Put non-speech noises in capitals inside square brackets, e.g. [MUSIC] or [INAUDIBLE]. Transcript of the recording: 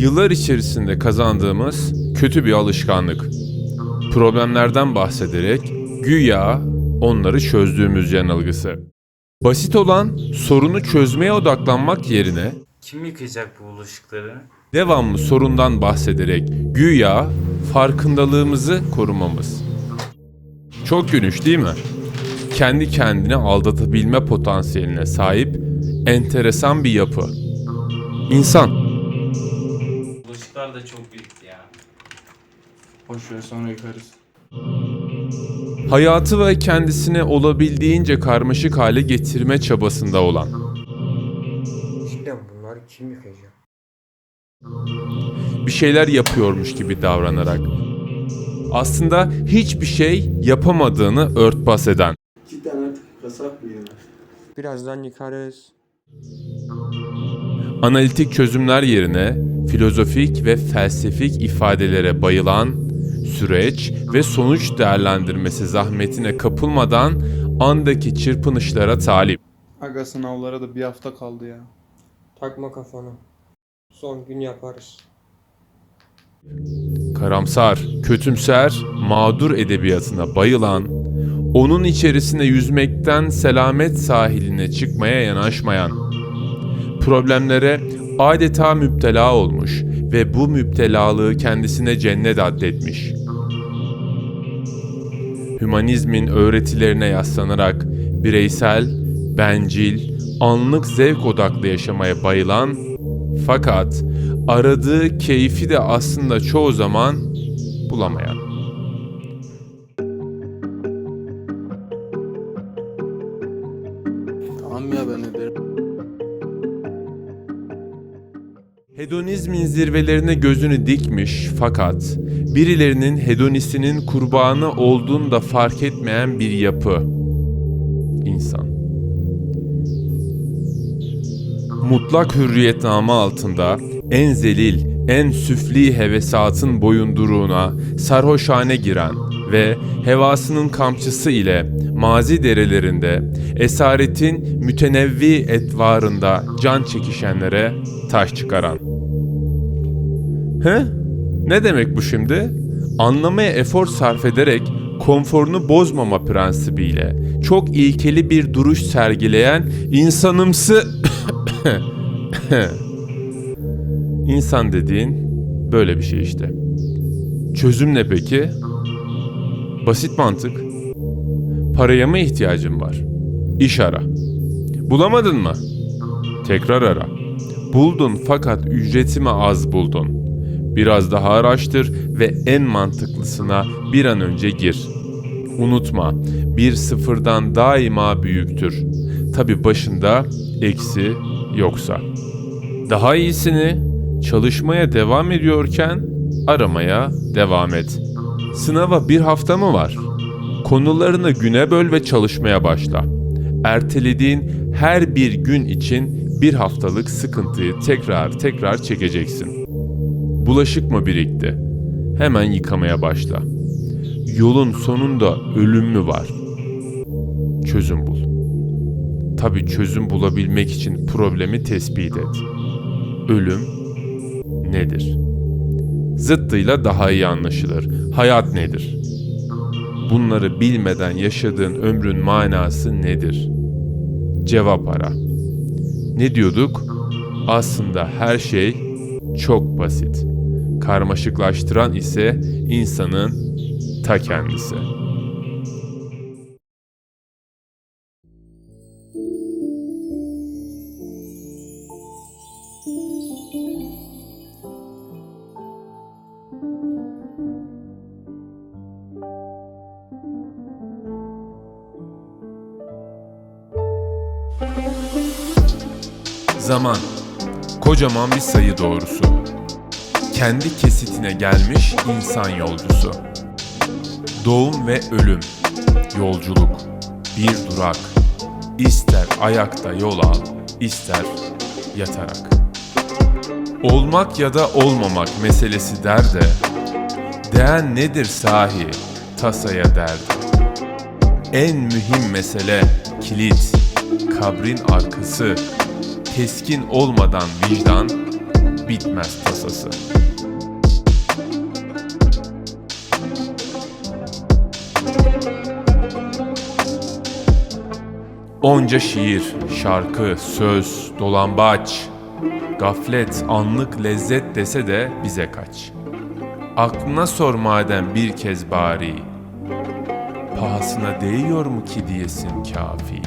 Yıllar içerisinde kazandığımız kötü bir alışkanlık. Problemlerden bahsederek güya onları çözdüğümüz yanılgısı. Basit olan sorunu çözmeye odaklanmak yerine Kim yıkayacak bu bulaşıkları? devamlı sorundan bahsederek güya farkındalığımızı korumamız. Çok gülünç değil mi? Kendi kendine aldatabilme potansiyeline sahip enteresan bir yapı. İnsan Bulaşıklar da çok büyük ya. Boş ver sonra yıkarız. hayatı ve kendisini olabildiğince karmaşık hale getirme çabasında olan, Cidden bunları kim yıkayacak? bir şeyler yapıyormuş gibi davranarak, aslında hiçbir şey yapamadığını örtbas eden, Cidden artık kasap mı yine? Birazdan yıkarız. analitik çözümler yerine filozofik ve felsefik ifadelere bayılan, süreç ve sonuç değerlendirmesi zahmetine kapılmadan andaki çırpınışlara talip. Aga sınavlara da bir hafta kaldı ya. Takma kafana. Son gün yaparız. Karamsar, kötümser, mağdur edebiyatına bayılan, onun içerisine yüzmekten selamet sahiline çıkmaya yanaşmayan, problemlere adeta müptela olmuş ve bu müptelalığı kendisine cennet addetmiş. Hümanizmin öğretilerine yaslanarak bireysel, bencil, anlık zevk odaklı yaşamaya bayılan fakat aradığı keyfi de aslında çoğu zaman bulamayan. Hedonizmin zirvelerine gözünü dikmiş fakat birilerinin hedonistinin kurbanı olduğunu da fark etmeyen bir yapı. İnsan. Mutlak hürriyetname altında en zelil, en süfli hevesatın boyunduruğuna sarhoşane giren ve hevasının kamçısı ile mazi derelerinde esaretin mütenevvi etvarında can çekişenlere taş çıkaran. He? Ne demek bu şimdi? Anlamaya efor sarf ederek konforunu bozmama prensibiyle çok ilkeli bir duruş sergileyen insanımsı [COUGHS] İnsan dediğin böyle bir şey işte. Çözüm ne peki? Basit mantık. Paraya mı ihtiyacın var? İş ara. Bulamadın mı? Tekrar ara. Buldun fakat ücretimi az buldun. Biraz daha araştır ve en mantıklısına bir an önce gir. Unutma, bir sıfırdan daima büyüktür. Tabi başında eksi yoksa. Daha iyisini çalışmaya devam ediyorken aramaya devam et. Sınava bir hafta mı var? Konularını güne böl ve çalışmaya başla. Ertelediğin her bir gün için bir haftalık sıkıntıyı tekrar tekrar çekeceksin. Bulaşık mı birikti? Hemen yıkamaya başla. Yolun sonunda ölüm mü var? Çözüm bul. Tabii çözüm bulabilmek için problemi tespit et. Ölüm nedir? Zıttıyla daha iyi anlaşılır. Hayat nedir? Bunları bilmeden yaşadığın ömrün manası nedir? Cevap ara. Ne diyorduk? Aslında her şey çok basit. Karmaşıklaştıran ise insanın ta kendisi. Zaman. Kocaman bir sayı doğrusu. Kendi kesitine gelmiş insan yolcusu. Doğum ve ölüm. Yolculuk. Bir durak. İster ayakta yol al, ister yatarak. Olmak ya da olmamak meselesi der de, değen nedir sahi tasaya derdi. En mühim mesele kilit, kabrin arkası, keskin olmadan vicdan bitmez tasası. Onca şiir, şarkı, söz, dolambaç, gaflet, anlık lezzet dese de bize kaç. Aklına sor madem bir kez bari, pahasına değiyor mu ki diyesin kafi.